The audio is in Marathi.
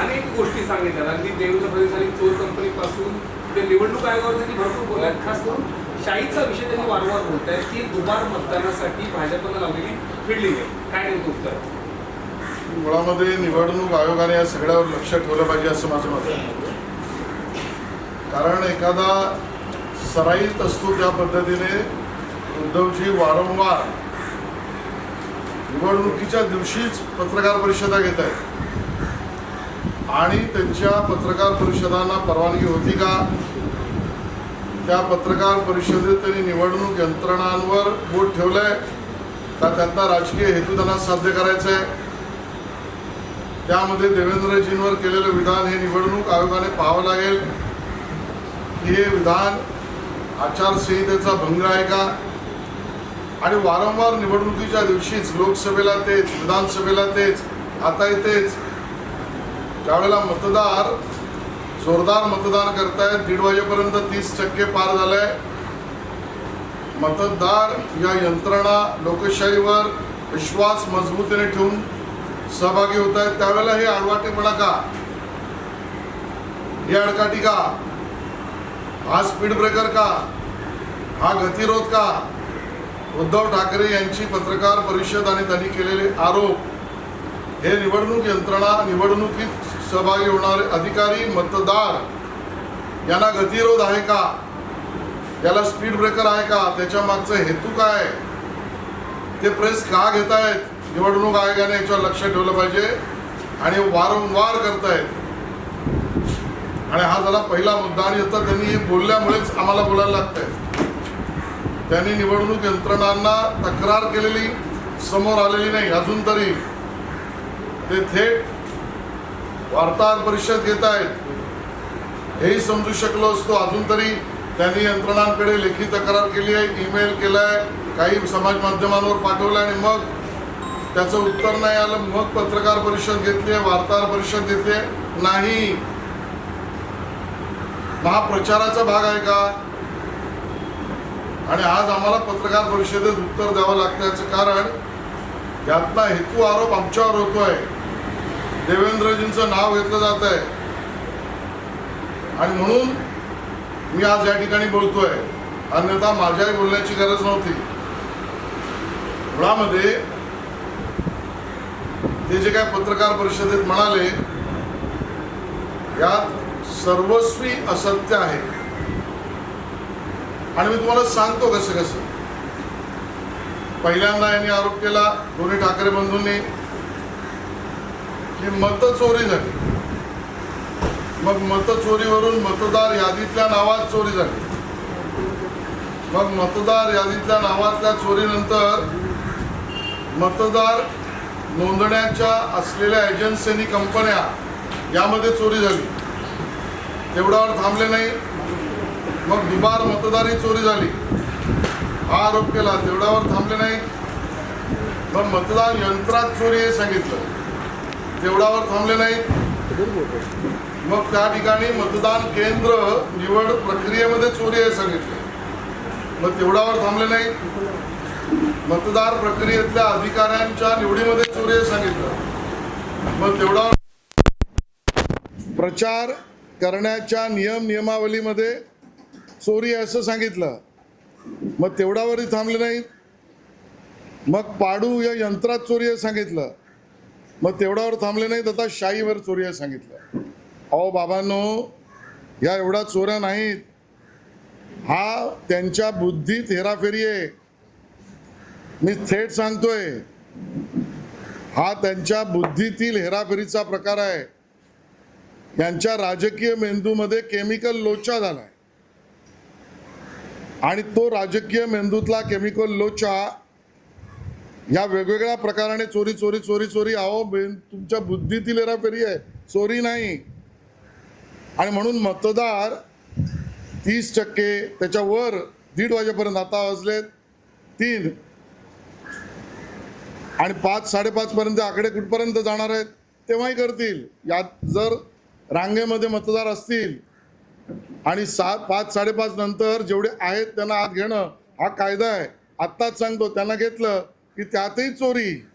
अनेक गोष्टी सांगितल्या. अगदी देवेंद्र फडणवीस आणि चोर कंपनीपासून ते निवडणूक आयोगावर त्यांनी भरपूर बोलल्यात खास करून शाहीचा विषय त्यांनी वारंवार बोलत आहेत की दुबार मतदानासाठी भाजपनं लावलेली फिल्डिंग आहे. काय नेमकं उत्तर? मुळामध्ये निवडणूक आयोगाने या सगळ्यावर लक्ष ठेवलं पाहिजे असं माझं मत आहे. कारण एखादा सराईत असतो त्या पद्धतीने उद्धवजी वारंवार निवडणुकीच्या दिवशीच पत्रकार परिषदा घेत आहेत आणि त्यांच्या पत्रकार परिषदांना परवानगी होती का? त्या पत्रकार परिषदेत त्यांनी निवडणूक यंत्रणांवर बोट ठेवलंय. का त्यांचा राजकीय हेतू त्यांना साध्य करायचा आहे त्यामध्ये देवेंद्रजींवर केलेलं विधान हे निवडणूक आयोगाने पाहावं लागेल. की हे विधान आचारसंहितेचा भंग आहे का? आणि वारंवार निवडणुकीच्या दिवशीच लोकसभेला तेच विधानसभेला तेच आता तेच. त्यावेळेला मतदार जोरदार मतदान करतायत दीड वाजेपर्यंत तीस टक्के पार झालंय. मतदार या यंत्रणा लोकशाहीवर विश्वास मजबूतीने ठेवून सहभागी होत आहेत त्यावेळेला हे आडवाटेपणा का? हे अडकाटी का? हा स्पीड ब्रेकर का? हा गतिरोध का? उद्धव ठाकरे यांची पत्रकार परिषद आणि त्यांनी केलेले आरोप हे निवडणूक यंत्रणा निवडणुकीत सहभागी होणारे अधिकारी मतदार यांना गतिरोध आहे का? याला स्पीड ब्रेकर आहे का? त्याच्या मागचा हेतू काय? ते प्रेस का घेत आहेत निवडणूक आयोगाने याच्यावर लक्ष ठेवलं पाहिजे आणि वारंवार करतायत. आणि हा झाला पहिला मुद्दा आणि आता त्यांनी बोलल्यामुळेच आम्हाला बोलायला लागतंय. त्यांनी निवडणूक यंत्रणांना तक्रार केलेली समोर आलेली नाही अजून तरी. ते थेट वार्ताहर परिषद घेत आहेत. हेही समजू शकलो असतो. अजून तरी त्यांनी यंत्रणांकडे लेखी तक्रार केली आहे ईमेल केलाय काही समाज माध्यमांवर पाठवलं आणि मग त्याचं उत्तर नाही आलं मग पत्रकार परिषद घेतली आहे वार्ताहर परिषद घेतली आहे. नाही. महाप्रचाराचा भाग आहे का? आणि आज आम्हाला पत्रकार परिषदेत उत्तर द्यावं लागण्याचं कारण यातला हेतू आरोप आमच्यावर होतोय. देवेंद्रजींचं नाव घेतलं जात आहे. आणि म्हणून मी आज या ठिकाणी बोलतोय. अन्यथा माझ्याही बोलण्याची गरज नव्हती. मुळामध्ये ते जे काय पत्रकार परिषदेत म्हणाले यात सर्वस्वी असत्य आहे. आणि मी तुम्हाला सांगतो कसं कसं. पहिल्यांदा यांनी आरोप केला दोन्ही ठाकरे बंधूंनी. ही मत चोरी झाली. मग मतचोरीवरून मतदार यादीतल्या नावात चोरी झाली. मग मतदार यादीतल्या नावातल्या चोरीनंतर मतदार नोंदण्याच्या असलेल्या एजन्सीनी कंपन्या यामध्ये चोरी झाली. तेवढ्यावर थांबले नाही. मग दुबार मतदारी चोरी झाली. हा आरोप केला तेवढ्यावर थांबले नाही. मग मतदान यंत्रात चोरी हे सांगितलं. तेवढावर थांबले नाहीत. मग त्या ठिकाणी मतदान केंद्र निवड प्रक्रियेमध्ये चोरी आहे सांगितले. मग तेवढावर थांबले नाही मतदार प्रक्रियेतल्या अधिकाऱ्यांच्या निवडीमध्ये चोरी आहे सांगितलं. मग तेवढावर प्रचार करण्याच्या नियम नियमावलीमध्ये चोरी आहे असं सांगितलं. मग तेवढावरही थांबले नाहीत. मग पाडू या यंत्रात चोरी आहे सांगितलं. मग तेवढ्यावर थांबले नाहीत. आता शाईवर चोरी आहे सांगितलं. अहो बाबांनो या एवढ्या चोऱ्या नाहीत. हा त्यांच्या बुद्धीत हेराफेरी आहे. मी थेट सांगतोय हा त्यांच्या बुद्धीतील हेराफेरीचा प्रकार आहे. यांच्या राजकीय मेंदूमध्ये केमिकल लोचा झालाय. आणि तो राजकीय मेंदूतला केमिकल लोचा या वेगवेगळ्या प्रकाराने चोरी चोरी चोरी चोरी. अहो बेन तुमच्या बुद्धीतील हेराफेरी आहे. चोरी नाही. आणि म्हणून मतदार तीस टक्के त्याच्यावर दीड वाजेपर्यंत आता वाजले तीन. आणि पाच साडेपाच पर्यंत आकडे कुठपर्यंत जाणार आहेत तेव्हाही करतील. यात जर रांगेमध्ये मतदार असतील आणि सात पाच साडेपाच नंतर जेवढे आहेत त्यांना आत घेणं हा कायदा आहे. आत्ताच सांगतो त्यांना घेतलं. की त्यातही चोरी.